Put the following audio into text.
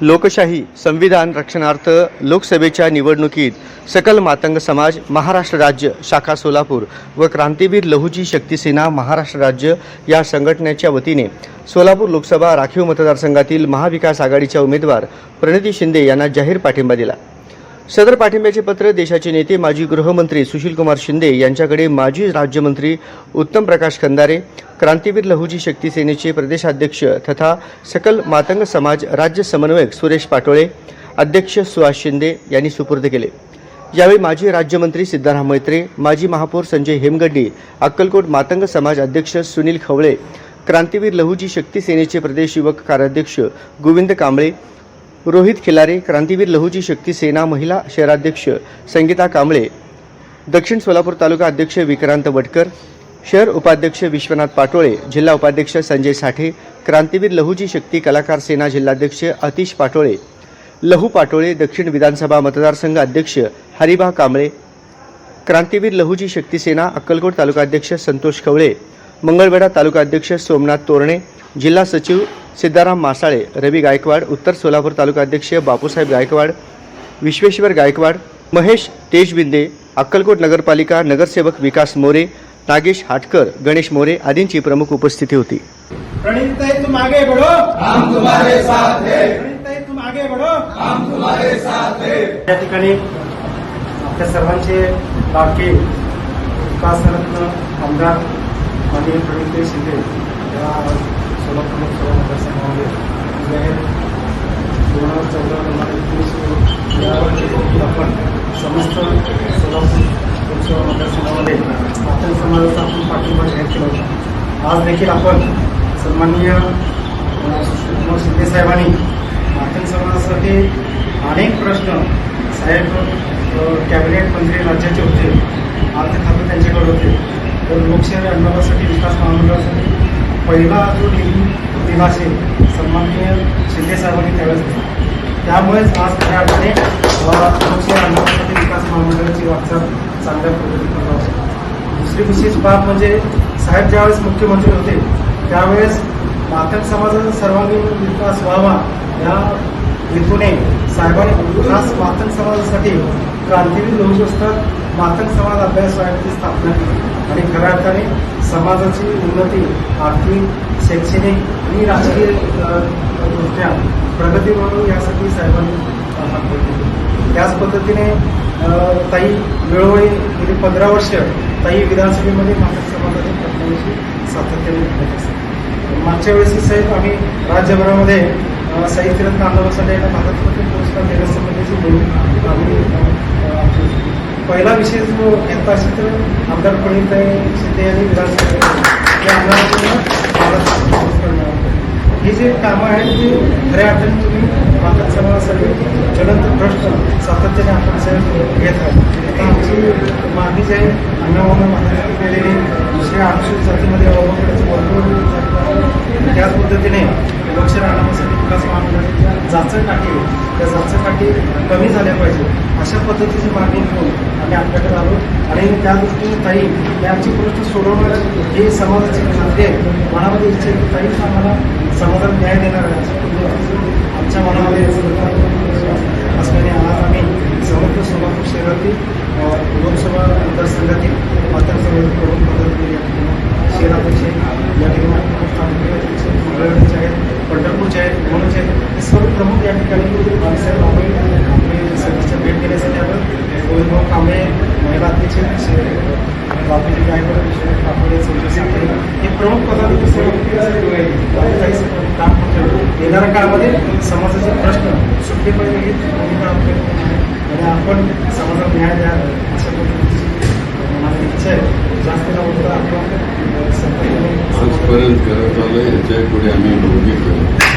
लोकशाही संविधान रक्षणार्थ लोकसभेच्या निवडणुकीत सकल मातंग समाज महाराष्ट्र राज्य शाखा सोलापूर व क्रांतीवीर लहुजी शक्ती सेना महाराष्ट्र राज्य या संघटनेच्या वतीने सोलापूर लोकसभा राखीव मतदारसंघातील महाविकास आघाडीच्या उमेदवार प्रणिती शिंदे यांना जाहीर पाठिंबा दिला. सदर पाठिंब्याचे पत्र देशाचे नेते माजी गृहमंत्री सुशीलकुमार शिंदे यांच्याकडे माजी राज्यमंत्री उत्तम प्रकाश खंदारे क्रांतीवीर लहुजी शक्ती सेनेचे प्रदेशाध्यक्ष तथा सकल मातंग समाज राज्य समन्वयक सुरेश पाटोळे अध्यक्ष सुहास शिंदे यांनी सुपूर्द केले. यावेळी माजी राज्यमंत्री सिद्धाराम मैत्रे माजी महापौर संजय हेमगड्डी अक्कलकोट मातंग समाज अध्यक्ष सुनील खवळे क्रांतीवीर लहुजी शक्ती सेनेचे प्रदेश युवक कार्याध्यक्ष गोविंद कांबळे रोहित खिलारे क्रांतीवीर लहूजी शक्ती सेना महिला शहराध्यक्ष संगीता कांबळे दक्षिण सोलापूर तालुका अध्यक्ष विक्रांत वटकर शहर उपाध्यक्ष विश्वनाथ पाटोळे जिल्हा उपाध्यक्ष संजय साठे क्रांतीवीर लहूजी शक्ती कलाकार सेना जिल्हाध्यक्ष अतिश पाटोळे लहू पाटोळे दक्षिण विधानसभा मतदारसंघ अध्यक्ष हरिभा कांबळे क्रांतीवीर लहूजी शक्ती सेना अक्कलकोट तालुकाध्यक्ष संतोष खवळे मंगळवेढा तालुका अध्यक्ष सोमनाथ तोरणे जिल्हा सचिव सिद्धाराम मासाळे रवी गायकवाड उत्तर सोलापूर तालुकाध्यक्ष बापूसाहेब गायकवाड विश्वेश्वर गायकवाड महेश तेजबिंदे अक्कलकोट नगरपालिका नगरसेवक विकास मोरे नागेश हाटकर गणेश मोरे आदींची प्रमुख उपस्थिती होती. प्रणिताई तुम आगे बढ़ो. हम तुम्हारे साथ हैं. प्रणिताई तुम आगे बढ़ो. हम तुम्हारे साथ हैं. या ठिकाणी आपल्या सर्वांचे लाडके विकासरत्न आमदार आणि प्रणिताई शिंदे या सोलापूर लोकसभा मतदारसंघामध्ये उभे दोन हजार चौदा दोन हजार एकवीस आपण समस्त सोलापूर लोकसभा मतदारसंघामध्ये आपण समाजाचा आपण पाठिंबा जाहीर केला होता आज देखील आपण सन्माननीय सुशीलकुमार शिंदे साहेबांनी मातंग समाजासाठी अनेक प्रश्न साहेब कॅबिनेट मंत्री राज्याचे होते अर्थ खातं त्यांच्याकडे होते तर लोकशाही आंदोलनासाठी विकास महामंडळासाठी पहिला जो निधी असेल सन्माननीय शिंदे साहेबांनी त्यावेळेस दिला. त्यामुळेच आज खऱ्या अर्थाने अ, विकास महामंडळाची वाटचाल चांगल्या पद्धतीने करत दुसरी विशेष बाब म्हणजे साहेब ज्यावेळेस मुख्यमंत्री होते त्यावेळेस मातंग समाजाचा सर्वांगीण विकास व्हावा या हेतूने साहेबांनी खास मातंग समाजासाठी क्रांतीवीर लोक असतात मातंग समाज अभ्यास शाळेची स्थापना केली. आणि खऱ्या अर्थाने समाजाची उन्नती आर्थिक शैक्षणिक आणि राजकीय दृष्ट्या प्रगती म्हणून यासाठी साहेबांनी अ, केली त्याच पद्धतीने ताई वेळोवेळी गेली पंधरा वर्ष ताई विधानसभेमध्ये मातंग समाजाच्या प्रश्नांशी सातत्याने भेटत असतात. मागच्या वेळेस साहेब आम्ही राज्यभरामध्ये साहित्यरत्न आंदोलनासाठी यांना भारतरत्न पुरस्कार देण्यासंबंधीची बोलून आम्ही पहिला विषय जो घेतला असेल तर आमदार पंडितराय शिंदे यांनी विधानसभा त्या आमदारांना भारतरत्न पुरस्कार कामं आहेत ते खऱ्या अर्थाने तुम्ही मातृ समाजासाठी ज्वलंत प्रश्न सातत्याने आपण साहेब घेत आहात. आता आमची मागणी जी आहे अन्नवानं मातृ केलेली दुसऱ्या अनुसूचित जातीमध्ये अवघडची भरपूर त्याच पद्धतीने लक्ष राहण्यासाठी विकास महामंडळ जाचक काठी त्या जाचक काठी कमी झाल्या पाहिजे. अशा पद्धतीची मागणी घेऊन आम्ही आपल्याकडे आलो. आणि त्या दृष्टीने ताई ही आमची गोष्ट हे ही समाजाची खात्री आहे. मनामध्ये इच्छा की ताईच आम्हाला समाजाला न्याय देणार आहे. आमच्या मनामध्ये असल्याने आज आम्ही समर्थ सोलापूर शहरातील लोकसभा मतदारसंघातील मातृ समाजाची प्रमुख पद्धती या ठिकाणी शहराध्यक्ष या ठिकाणी अक्कलकोट आहेत पंढरपूरचे आहेत मनोज आहेत. हे सर्व प्रमुख या ठिकाणी बाळासाहेब आंबे आपले सर्विसच्या भेट घेण्यासाठी आपण गोविंदभाऊ कांबळे महिला अध्यक्ष बापूजी गायकवाड विश्वनाथ कापडे संजय साखरे हे प्रमुख पदाधिकारी सर्व काही काम येणाऱ्या काळामध्ये समाजाचे प्रश्न सुटले पाहिजे ही भूमिका आणि आपण समाजात न्याय द्या अशा पद्धतीची मला इच्छा आहे. जास्त न आपण संपर्क आजपर्यंत करत आलं याच्यापुढे आम्ही बघितलं.